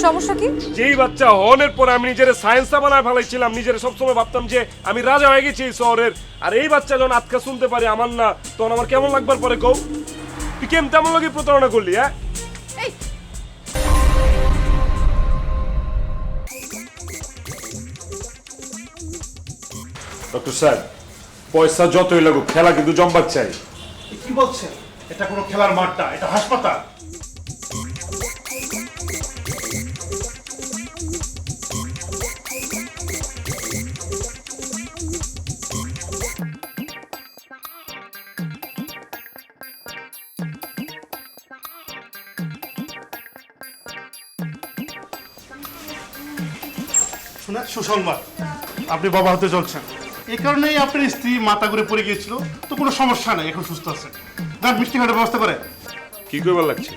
সমস্যা কি? যেই বাচ্চা হনের পরে আমি নিজের সায়েন্সটা বানায় ফেলাইছিলাম নিজের সবসময় ভাবতাম যে আমি রাজা হয়ে গেছি এই শহরের। আর এই বাচ্চা যখন আজকে শুনতে পারি আমার না তখন আমার কেমন লাগবার পরে কৌ তুই কেমন তেমন লাগে প্রতারণা করলি হ্যাঁ? ডক্টর স্যার পয়সা যতই লাগুক খেলা কিন্তু জমবার চাই। কি বলছেন? এটা কোনো খেলার মাঠ না এটা হাসপাতাল। শোনেন সুসংবাদ আপনি বাবা হতে চলছেন এই কারণেই আপনার স্ত্রী মাথা ঘুরে পড়ে গিয়েছিল তো কোনো সমস্যা নাই এখন সুস্থ আছে। দাঁত মিষ্টি খাওয়ার ব্যবস্থা করে। কি কইবার লাগছে?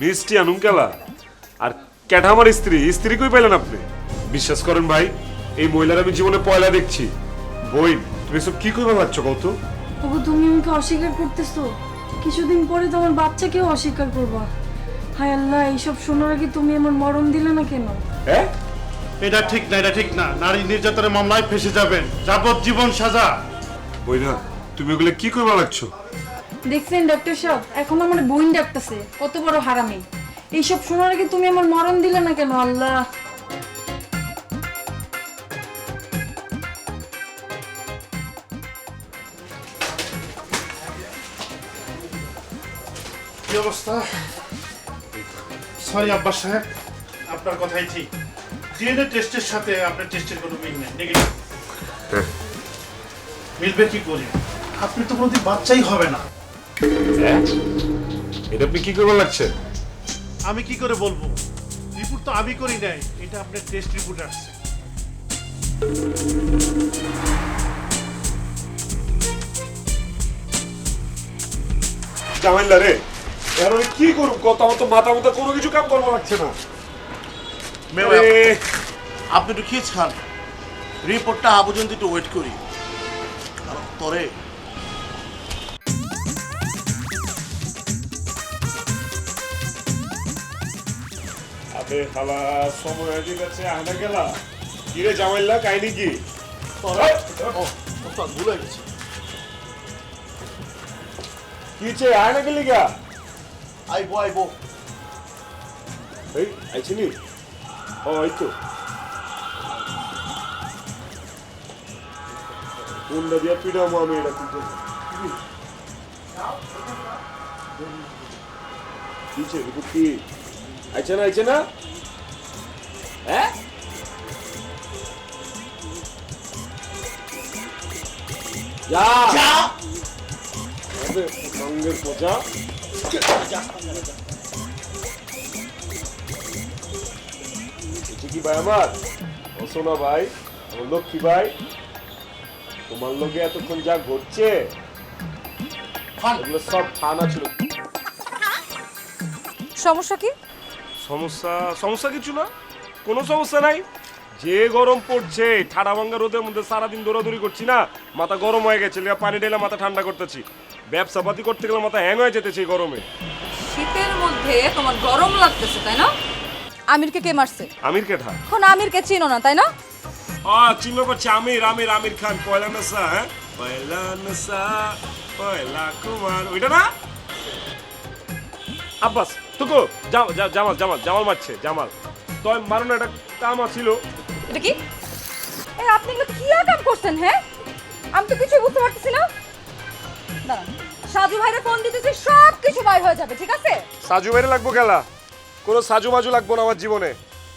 মিষ্টি আনুন কেলা? আর ক্যাটা আমার স্ত্রী স্ত্রী কই পেলেন আপনি? বিশ্বাস করেন ভাই এই মহিলার আমি জীবনে পয়লা দেখছি। বই তুমি সব কি কইবার লাগছো কত ওগো তুমি আমাকে অস্বীকার করতেছো। কিছুদিন পরে তোমার বাচ্চাকেও অস্বীকার করবা। হায় আল্লাহ এইসব শোনার আগে তুমি আমার মরণ দিলে না কেন? হ্যাঁ? এটা ঠিক না এটা ঠিক না। নারী নির্যাতনের মামলায় ফেসে যাবেন। যাবজ্জীবন সাজা। বই না তুমি ওগুলো কি কইবার লাগছো? দেখছেন ডক্টর সাহেব এখন আমার বোন ডাকতেছে। কত বড় হারামি। এইসব শোনার আগে তুমি আমার মরণ দিলে না কেন? আল্লাহ। কি অবস্থা? সরি আব্বাস সাহেব। আপনার কথাই ঠিক। ডিএনএ টেস্টের সাথে আপনার টেস্টের কোনো মিল নেই নেগেটিভ মিলবে কি করে? আপনি তো কোনোদিন বাচ্চাই হবে না। হ্যাঁ? এটা আপনি কি করবার লাগছে? আমি কি করে বলব? রিপোর্ট তো আমি করি নাই এটা আপনার টেস্ট রিপোর্ট আসছে। জামাইলা রে আমি কি করব? কত আমার তো মাথা মাথা কোনো কিছু কাম করব লাগছে না। আপনি একটু খেয়ে খান। রিপোর্টটা আ পর্যন্ত একটু ওয়েট করি। আর তরে আবে হালা সময় হয়ে গেছে আনা গেলা কি? রে জামাইলা কাহিনী কি ভুলে গেছি। কি চে গেলি গা? আইবো আইবো। এই আইছি নি ও এই তো কোনটা দিয়া পিড়ামো আমি এটা কিন্তু রিপোর্ট কি আইছে না আইছে না হ্যাঁ যা সঙ্গের পচা এটা কি ভাই আমার? ও শোনো ভাই আমার লক্ষ্মী ভাই তোমার লোকে এতক্ষণ যা ঘটছে এগুলো সব থানা ছিল সমস্যা কি? সমস্যা সমস্যা কিছু না কোনো সমস্যা নাই। যে গরম পড়ছে ঠাডা ভাঙ্গা রোদের মধ্যে সারাদিন দৌড়াদৌড়ি করছি না মাথা গরম হয়ে গেছে পানি ঢেলে মাথা ঠান্ডা করতেছি। ব্যবসা পাতি করতে গেলে মাথা হ্যাং হয়ে যেতেছে গরমে। শীতের মধ্যে তোমার গরম লাগতেছে তাই না? আমিরকে কে মারছে? আমির কেঠা এখন আমিরকে চিনো না তাই না? আ চিনতে পারছি আমির আমির আমির খান পয়লা নসা হ্যাঁ? পয়লা নসা পয়লা কুমার ওইটা না? আব্বাস তুকো জামাল জামাল জামাল জামাল মারছে জামাল। তো মারুন একটা কামা ছিল। এটা কি? এ আপনি এগুলো কি কাম করছেন হ্যাঁ? আমি তো কিছুই বুঝতে পারতেছি না। দাঁড়ান সাজু ভাইরে ফোন দিতেছি সব কিছু বাইর হয়ে যাবে ঠিক আছে? সাজু বাইরে লাগবো গেলা কোনো সাজু মাজু লাগবো না আমার জীবনে।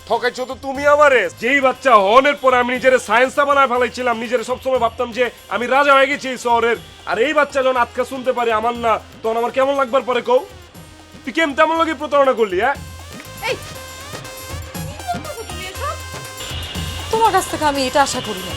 ঠকাইছো তো তুমি আমারে। যেই বাচ্চা হনের পরে আমি নিজের সায়েন্সটা বানায় ফেলাইছিলাম, নিজের সবসময় ভাবতাম যে আমি রাজা হয়ে গেছি এই শহরের। আর এই বাচ্চা যখন আজকে শুনতে পারি আমার না, তখন আমার কেমন লাগবার পরে কৌ তুই কেমন তেমন লাগে প্রতারণা করলি হ্যাঁ? তোমার কাছ থেকে আমি এটা আশা করি না